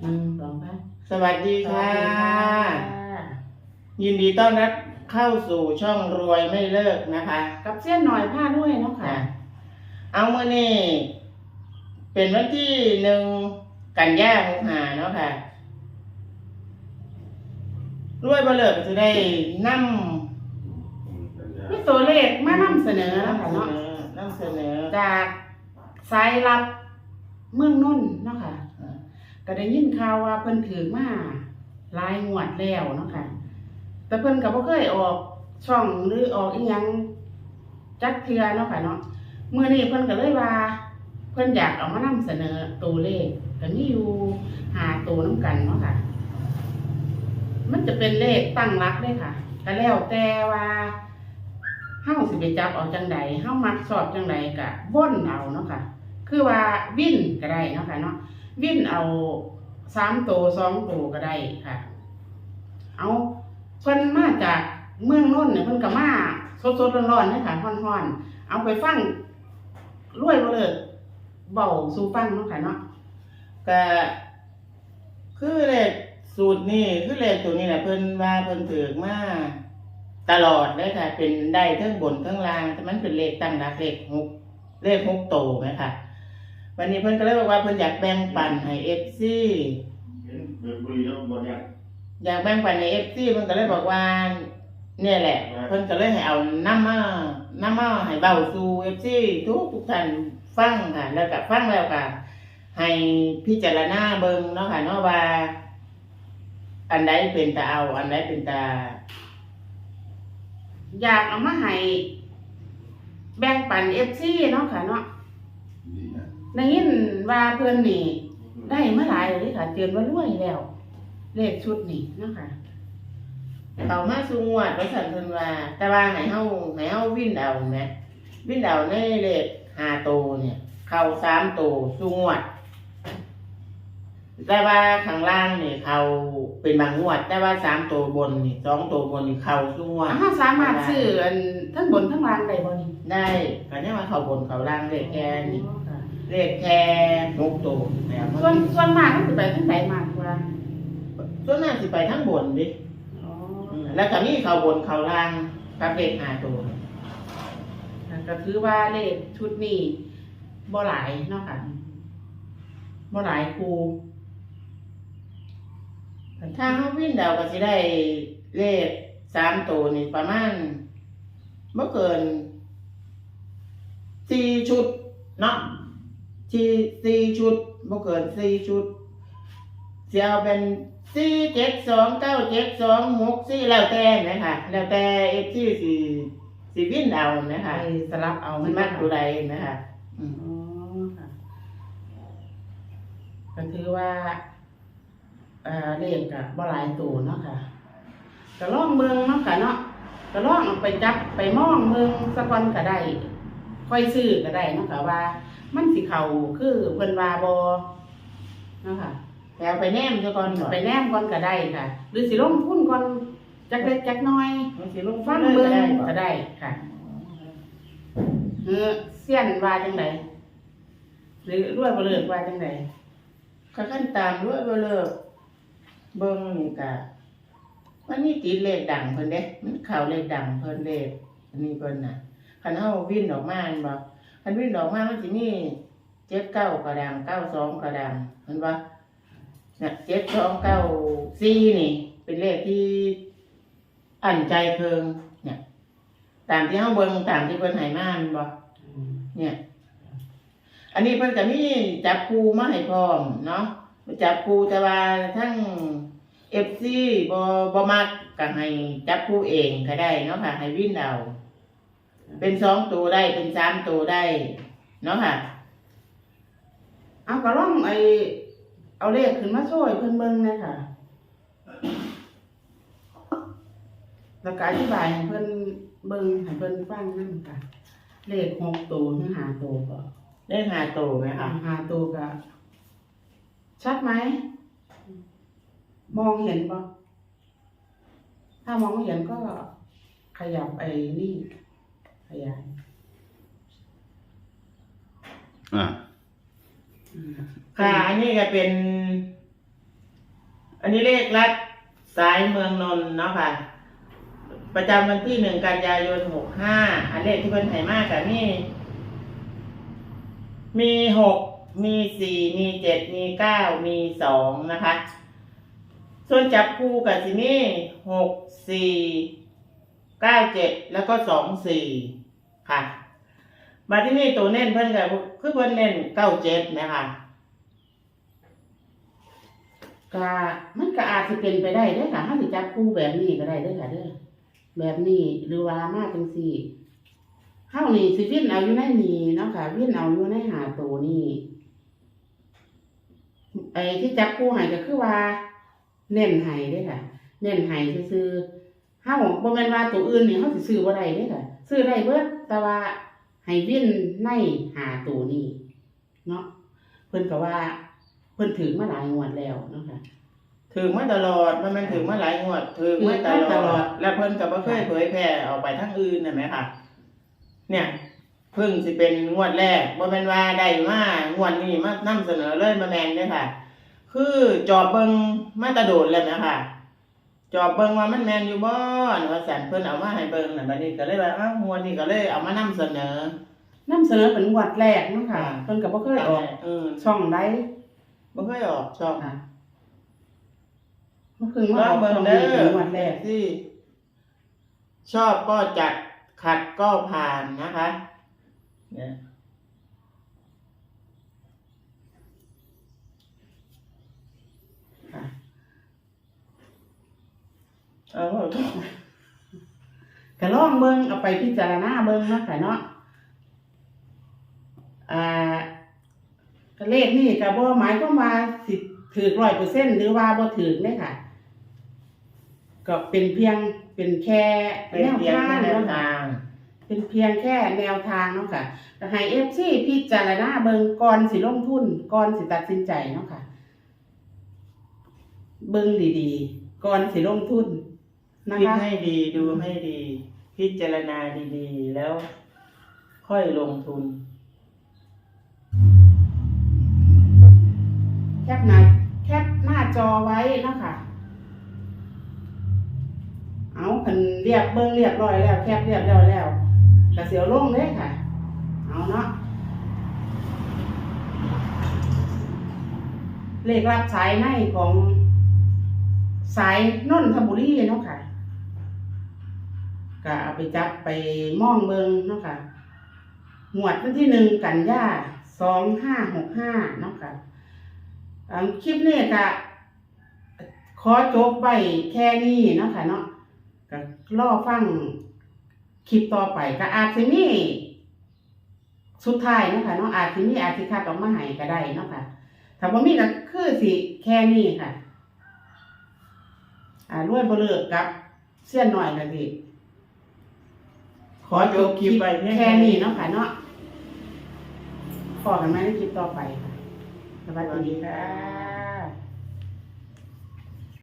หนึ่งสองสามสวัสดีสวัค่ะสดีค่ะ ยินดีต้อนรับเข้าสู่ช่องรวยไม่เลิกนะคะกับเส้นหน่อยผ้าด้วยเนาะค่ะค่ะ เอาเมื่อนี่เป็นวันที่หนึ่งกันยาหกหาเนาะค่ะรวยบ่เลิกก็จะได้นำมีตัวเลขมานำเสนอนำค่ะเสนเนาะอนำเสนอจากสายลับเมืองนนท์เนาะค่ะ ก็ได้ยินข่าวว่าเพิ่นถือมาหลายงวดแล้วเนาะค่ะ แต่เพิ่นก็บ่เคยออกช่องหรือออกอีหยังจักเทือเนาะค่ะเนาะเมื้อนี้เพิ่นก็เลยว่า เพิ่นอยากเอามานำเสนอตัวเลขก็มีอยู่หาตัวนํกันเนาะค่ะ มันจะเป็นเลขตั้งหลักเด้ค่ะก็แล้วแต่ว่าเฮาสิไปจับเอาจังใดเฮามักชอบจังใดก็วนเอาเนาะค่ะ คือว่าวิ่นก็ได้เนาะค่ะเนาะ วิ่นเอาสามตัวสองตัวก็ได้ค่ะ เอาเพิ่นมาจากเมืองน้นเนี่ยเพิ่นก็มาสดๆร้อนๆเลยค่ะฮ้อนๆ เอาไปฟังรวยบ่เลิกเบาสู่ฟังเนาะค่ะเนาะก็คือเลขสูตรนี่คือเลขตัวนี้แหละเพิ่นว่าเพิ่นถือมาตลอดเลยค่ะ เป็นได้ทั้งบนทั้งล่างแต่มันเป็นเลขตั้งหลักเลขหกเลขหกโตไหมค่ะ วันนี้เพิ่นก็เลยบอกว่าเพิ่นอยากแบ่งปันให้เอฟซีเห็นเปิดบุหรี่แล้วหมดยังอยากแบ่งปันให้เอฟซีเพิ่นก็เลยบอกว่าเนี่ยแหละ เพิ่นก็เลยให้เอาน้ำมาน้ำมาให้เบาสู่เอฟซีทุกทุกท่านฟังค่ะ แล้วก็ฟังแล้วก็ให้พิจารณาเบิ่งเนาะค่ะเนาะว่า อันใดเป็นตาเอา อันใดเป็นตาอยากเอามาให้แบ่งปัน FC เนาะค่ะเนาะ ดีนะ ได้ยินว่าเพิ่นนี่ได้มาหลายเลยค่ะ เตือนว่ารวยแล้ว เลขชุดนี่เนาะค่ะเอามาสูงวดไว้สั่นเพิ่นว่าแต่ว่าให้เฮาให้เฮาวิ่นเอาแหมวิ่นเอาในเลขห้าโตวเนี่ย เข้าสามโตวสูงวด แต่ว่าข้างล่างนี่เขาเป็นบางงวด แต่ว่าสามตัวบนนี่สองตัวบนนี่เขาสูงวดอาหาสามารถซื้ออันทั้งบนทั้งล่างได้บ่นี่ได้ก็เนี่ยว่าเขาบนเขาล่างเลขแค่นี่อ๋อค่ะ เลขแค่หกตัวแล้วส่วนส่วนมากมันสิไปทั้งใดมากกว่าส่วนมากสิไปทั้งบนดิอ๋ออืมแล้วก็มีเขาบนเขาล่างกับเลขห้าตัวค่ะก็ถือว่าเลขชุดนี้บ่หลายเนาะค่ะบ่หลายครูถ้าเขาวิ่งเดาก็สิได้เลขสามตัวนี่ประมาณเมื่อเกินสี่ชุดเนาะ ที่สี่ชุดเมื่อเกินสี่ชุดเสียเอาเป็นสี่เจ็ดสองเก้าเจ็ดสองหกสี่แล้วแต่นะคะแล้วแต่เอฟซีสี่สี่วิ่งเดานะคะไปสลับเอามันมากดูใดนะคะอืม อ๋อค่ะก็ถือว่าเอ่อเลขก็บ่หลายตัวเนาะค่ะก็ลองเบิ่งเนาะค่ะเนาะก็ลองเอาไปจับไปมองเบิ่งสักวันก็ได้ ค่อยซื้อก็ได้เนาะค่ะว่า มันสิเข้าคือเพิ่นว่าบ่เนาะค่ะแต่เอาไปแนมซะก่อนก่อนไปแนมก่อนก็ได้ค่ะ หรือสิลงทุนก่อนจักเล็กจักน้อยมันสิลงฟังเลยเบิ่ก็งได้บ่ก็ได้ค่ะเออเสี้ยนว่าจังไดหรือรวยบ่เลิกว่าจังไดก็ขั้นตามด้วยบ่เลิกเบิ่งนี่ก็มันมีติดเลขดังเพิ่นเด้มันเข้าเลขดังเพิ่นเลขอันนี้เพิ่นน่ะคันเฮาวิ่นออกมาอันบ่ คันวิ่นออกมามันสิมี79ก็ดัง92ก็ดังเห็นบ่น่ะ7294นี่ เป็นเลขที่อันใจเคิง เนี่ย ตามที่เฮาเบิ่งตามที่เพิ่นให้มาแม่นบ่เนี่ย อันนี้เพิ่นก็มีจับครูมาให้พร้อมเนาะจับครูแต่ว่าทั้งเอฟซีบ่บ่มักก็ให้จับครูเองก็ได้เนาะค่ะให้วิ่นเอา เป็นสองตัวได้เป็นสามตัวได้ เนาะค่ะ เอาก็ลองไอเอาเลขขึ้นมาช่วยเพิ่นเบิ่งหนะค่ะแล้วก็อธิบายให้เพิ่นเบิ่งให้เพิ่นฟังนำค่ะ เลขหกตัวหรือห้าตัวก็ได้หาตัวไหมค่ะห้าตัวก็ชัดไหม มองเห็นบ่ถ้ามองไม่เห็นก็ขยับไอ้นี่ ขยายอ่าค่ะอันนี้ก็เป็น อันนี้เลขรัดสายเมืองนนท์เนาะค่ะ ประจำวันที่หนึ่งกันยายนหกห้าอันเลขที่เพิ่นให้มากกับนี่ มีหกมีสี่มีเจ็ดมีเก้ามีสองนะคะ ส่วนจับคู่กับสิมีหกสี่เก้าเจ็ดแล้วก็สองสี่ ค่ะมาที่นี่ตัวเน้นเพิ่นกับคือเพิ่นเน้นเก้าเจ็ดนะคะก็มันก็อาจจะเป็นไปได้เด้อค่ะถ้าสิจับคู่แบบนี้ก็ได้เด้อค่ะเด้อแบบนี้หรือว่ามาจังซี่เฮานี่สิวิ่นเอาอยู่ในนี้เนาะค่ะวิ่นเอาอยู่ในหาตัวนี่ไอ้ที่จับคู่ให้ก็คือว่า เน้นให้เด้อค่ะ เน้นให้ซื่อ เฮาบ่แม่นว่าตัวอื่นนี่เฮาสิซื้อบ่ได้เด้อค่ะซื้อได้เบิดแต่ว่าให้วิ่นในหาตัวนี้เนาะเพิ่นก็ว่าเพิ่นถึงมาหลายงวดแล้วเนาะค่ะถึงมาตลอดมันมันถึงมาหลายงวดถึงมาตถึงมาตลลออด ด แล้วเพิ่นก็บ่เคยเผยแพร่ออกไปทั้งอื่นน่ะแหมค่ะ เนี่ย เพิ่งสิเป็นงวดแรกบ่แม่นว่าได้มางวดนี้มานำเสนอเลยมาแม่นเด้อค่ะ คือจอบเบิ่งมาแตะโดดแล้วแหมค่ะ จอบเบิ่งว่ามันแม่นอยู่บ่นี่ว่าซั่นเพิ่นเอามาให้เบิ่งน่ะบัดนี้ก็เลยว่าอ้าวงวดนี้ก็เลยเอามานำเสนอนำเสนอเป็นงวดแรกเนาะค่ะอ่า เพิ่นก็บ่เคยออกเออช่องใดบ่เคยออกช่องค่ะบ่เคยมาลออองกเบิ่งช่องเด้นี้อเป็นงวดแรกที่ ชอบก็จัดขัดก็ผ่านนะคะเนี่ย เอาเอาก็ลองเบิ่งเอาไปพิจารณาเบิ่งเนาะค่ะเนาะอ่าก็เลขนี่ก็บ่หมายความว่าสิถูก100%หรือว่าบ่ถูกเด้ค่ะ ก็เป็นเพียงเป็นแค่เป็นแนวเพียงทางแค่แนวเนาะค่ะทาง เป็นเพียงแค่แนวทางเนาะค่ะก็ให้เอฟซีพิจารณาเบิงก่อนสิลงทุนก่อนสิตัดสินใจเนาะค่ะ เบิงดีๆก่อนสิลงทุน นะคิดคะ ให้ดีดูให้ดี พิจารณาดีๆ แล้วค่อยลงทุน แคปหน้าแคปหน้าจอไว้เนาะค่ะเอาคันเรียบเบิงเรียบร้อยแล้ว แคปเรียบร้อยแล้วกระเสียวลงเลยค่ะ เอาเนาะเลขรับสายในของสายนนทบุรีเนาะค่ะ ก็เอาไปจับไปมองเบิงเนาะค่ะหมวดวันที่หนึ่งกันยาสองห้าหกห้าเนาะค่ะอ่าคลิปนี้ก็ขอจบไปแค่นี้เนาะค่ะเนาะก็รอฟังคลิปต่อไปก็อาจจะมีสุดท้ายเนาะค่ะเนาะอาจจะมีอาจจะคัดออกมาให้ก็ได้เนาะค่ะถ้าบ่มีก็คือสิแค่นี้ค่ะอ่ารวยบ่เลิกกับเสี้ยนหน่อยก็สิ ขอจบคลิปไปเพียงแค่นี้เนาะค่ะเนาะพอกันไหมในคลิปต่อไปค่ะสวัสสวัสดีดีค่ะค่ะ